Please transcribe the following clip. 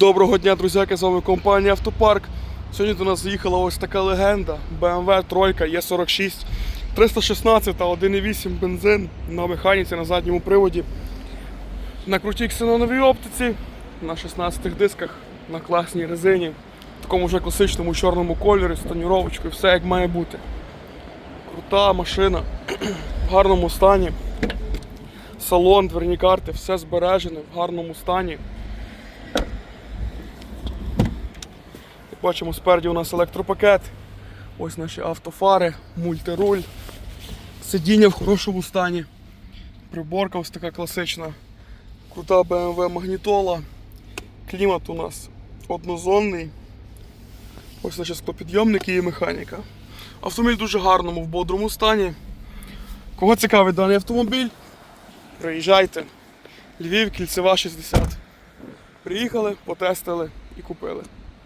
Доброго дня, друзяки, з вами компанія Автопарк. Сьогодні до нас заїхала ось така легенда BMW тройка Е46 316 1,8 бензин на механіці на задньому приводі. На крутій ксеноновій оптиці, на 16 дисках, на класній резині, в такому вже класичному чорному кольорі з тоніровочкою, все як має бути. Крута машина, в гарному стані. Салон, дверні карти, все збережене, в гарному стані. Бачимо, спереді у нас електропакет. Ось наші автофари, мультируль, сидіння в хорошому стані. Приборка ось така класична. Крута BMW магнітола. Клімат у нас однозонний. Ось наші склопідйомники і механіка. Автомобіль дуже гарному, в бодрому стані. Кого цікавить даний автомобіль? Приїжджайте. Львів, кільцева 60. Приїхали, потестили і купили.